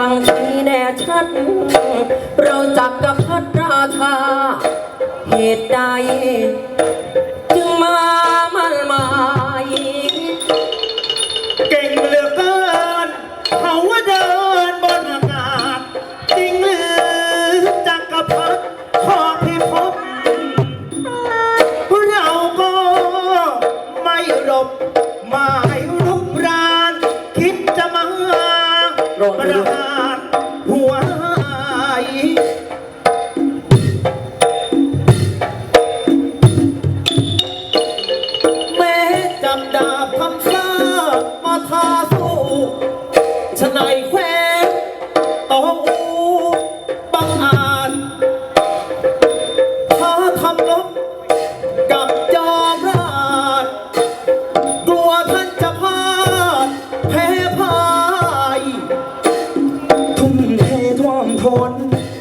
ฟังทีแน่ชัด เราจักกับพัดราชา เหตุใด จึงมามันมา กลัวท่านจะพลาดแพ้พ่ายทุ่มเทท่วมทน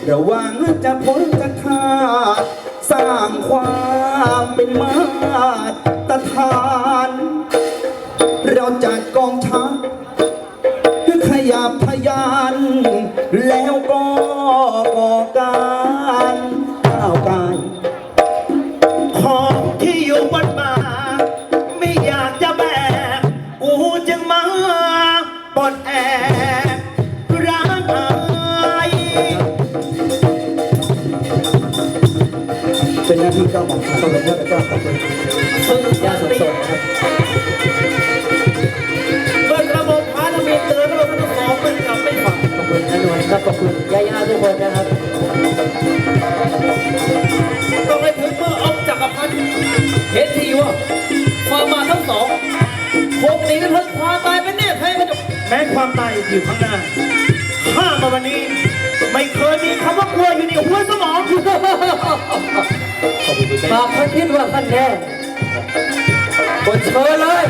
ระวังจะพ้นจะขาดสร้างความเป็นมาตรฐาน เราจัดกองทัพขยับพยาน แล้วก็ เป็นหน้าที่เก้าของข้าต้องรับผิดชอบกับตัวซึ่งยาสดๆครับเมื่อระบบพารามีเตือนเราทั้งสองมันกลับไม่ฟังขอบคุณอนนท์ครับขอบคุณยายาทุกคนนะครับต้องให้ถึงเมื่อเอาจักรพรรดิเห็นทีว่าความมาทั้งสองคงหนีกันพ้นความตายเป็นแน่แท้กันแม้ความตายอยู่ข้างหน้าข้ามาวันนี้ ไม่เคยมีคำว่ากลัวอยู่ในหัวสมอง หากท่านคิดว่าท่านแน่กดเชิญเลย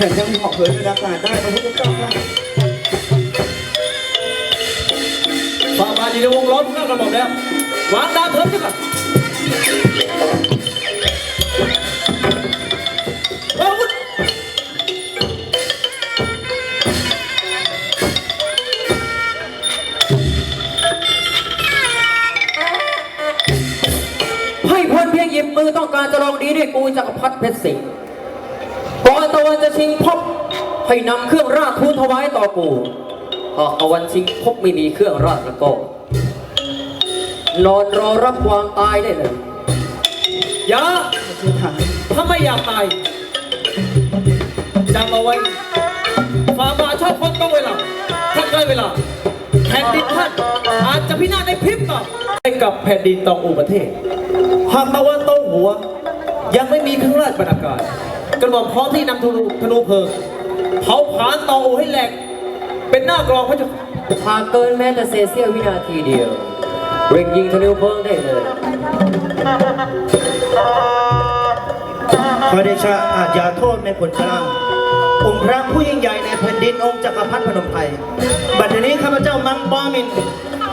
แข่ยังเหาะเหินในอากาศได้พระพุทธเจ้าค่ะฝ่าบาทอยู่ในวงล้อมข้ากระบอกแล้ววางดาวเถิดด้วยกันอาวุธให้พลเพียงหยิบมือต้องการจะลองดีด้วยกูจักรพรรดิเพชรสิงห์ วันจะชิงพบให้นำเครื่องราชทูลถวายต่อกูหากตะวันชิงพบไม่มีเครื่องราชแล้วก็ นอนรอรับความตายได้เลยอย่าเชื่อทางถ้าไม่อยากตายจำเอาไว้ฝ่าบาทชอบคนต้องเวลาถ้าใกล้เวลาแผ่นดินท่านอาจจะพินาศในพริบตาให้กับแผ่นดินตองอูประเทศ หากตะวันตกหัว ยังไม่มีเครื่องราชบรรณาการ กระบอกพร้อมที่นำธนูธนูเพลิงเผาผลาญตองอูให้แหลก เป็นหน้ากรองพระเจ้าหากเกินแม้แต่เศษเสี้ยววินาทีเดียวเร่งยิงธนูเพลิงได้เลยพระเดชะอาจอย่าโทษในผลกล้าองค์พระผู้ยิ่งใหญ่ในแผ่นดินองค์จักรพรรดิพนมไพรบัดเดี๋ยวนี้ข้าพเจ้ามังปอมิน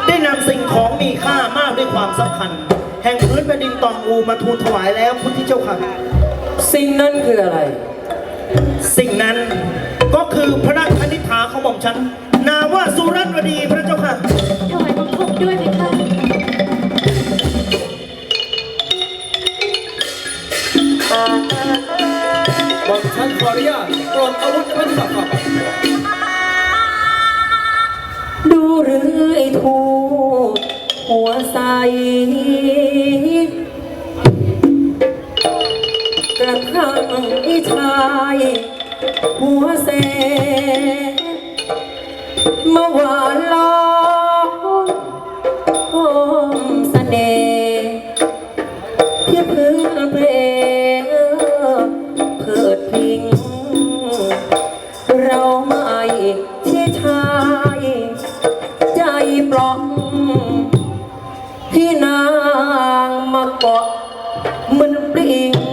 ได้นำสิ่งของมีค่ามากด้วยความสำคัญ แห่งพื้นแผ่นดินตองอูมาทูลถวายแล้วพุทธเจ้าค่ะ สิ่งนั้นคืออะไร สิ่งนั้นก็คือพระราชนิพาของหม่อมฉัน นามว่าสุรัตวดีพระเจ้าค่ะ ถวายบังคมด้วยไหมคะหม่อมฉันขออนุญาตปลดอาวุธพระเจ้าค่ะดูหรือไอ้ทูหัวใส ระทั่งที่ชาย หัวเสเมื่อวานลอโอมเสน่ห์ที่พึ่งเพลงเพิดพิง เราไม่ที่ชาย ใจปลอมที่นางมาเกาะมันปลิง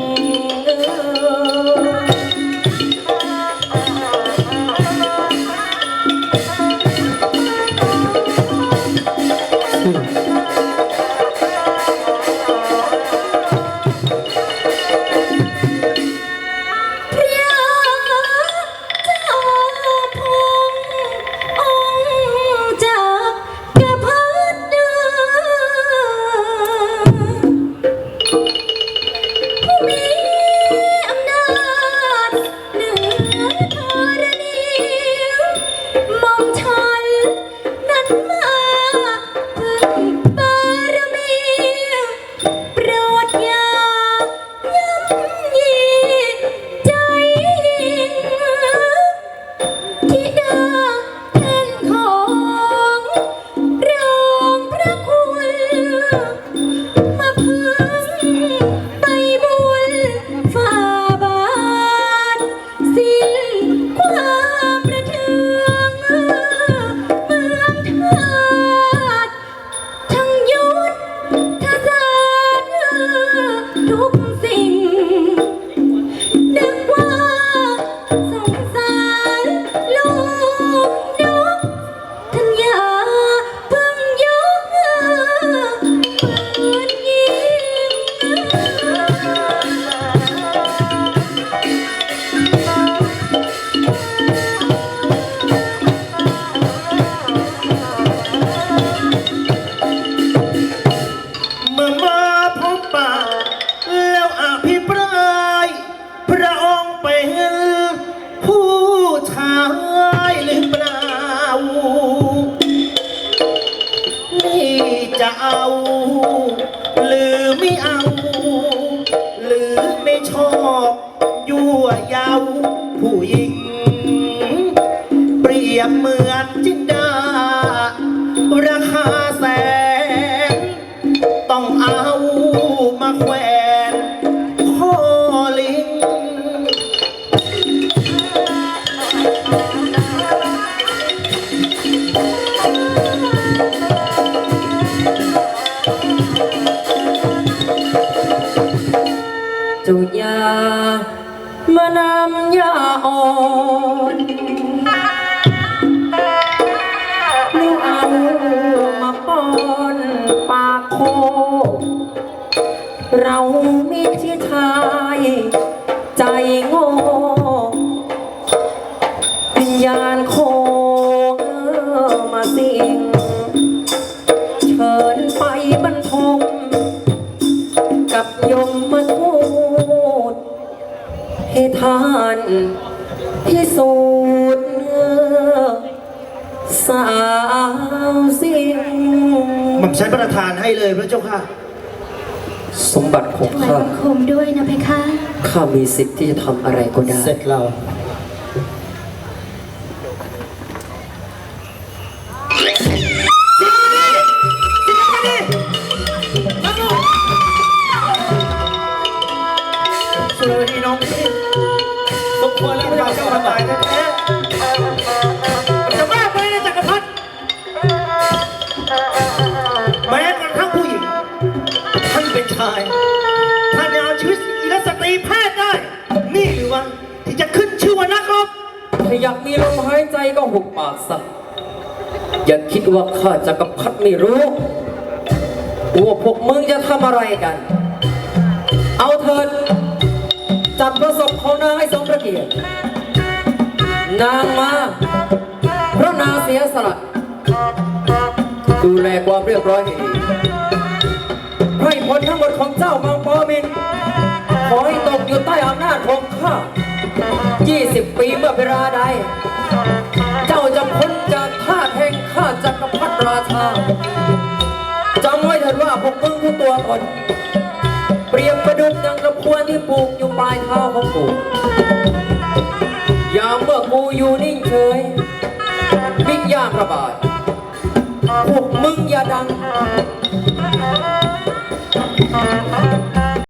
ทุกสิ่ง จะเอา หรือไม่เอา หรือไม่ชอบยั่วเยาผู้หญิง เปรียบเหมือนจินดา ราคาแสน ต้องเอามาแขวน มานำยาอ่อนลูกเอามาป้อนปากโค เรามีที่ชาย ใจโง่วิญญาณโค ให้ท่านพิสูจน์สาวสิ่งหม่อมฉันประทานให้เลยพระเจ้าค่ะ สมบัติของถวายข้า บังคมด้วยนะเพคะ ข้ามีสิทธิ์ที่จะทำอะไรก็ได้ เสร็จเรา ที่จะขึ้นชื่อว่านักรบถ้าอยากมีลมหายใจก็หุบปากสักอย่าคิดว่าข้าจักรพรรดิไม่รู้ว่าพวกมึงจะทำอะไรกัน เอาเถิดจัดประสบของนางให้สมพระเกียรตินางมาเพราะนางเสียสละดูแลความเรียบร้อยให้ดีให้ผลทั้งหมดของเจ้าบางปอมิน ขอให้ตกอยู่ใต้อำนาจของข้า 20 ปีเมื่อเวลาใด เจ้าจะพ้นจากท่าแห่งข้าจักรพรรดิราชาจำไว้เถิดว่าพวกมึงทุกตัวตนเปรียบประดุจดังกระพวนที่ปลูกอยู่ปลายเท้าของกูยามเมื่อกูอยู่นิ่งเฉยวิญญาณระบาดพวกมึงอย่าดัง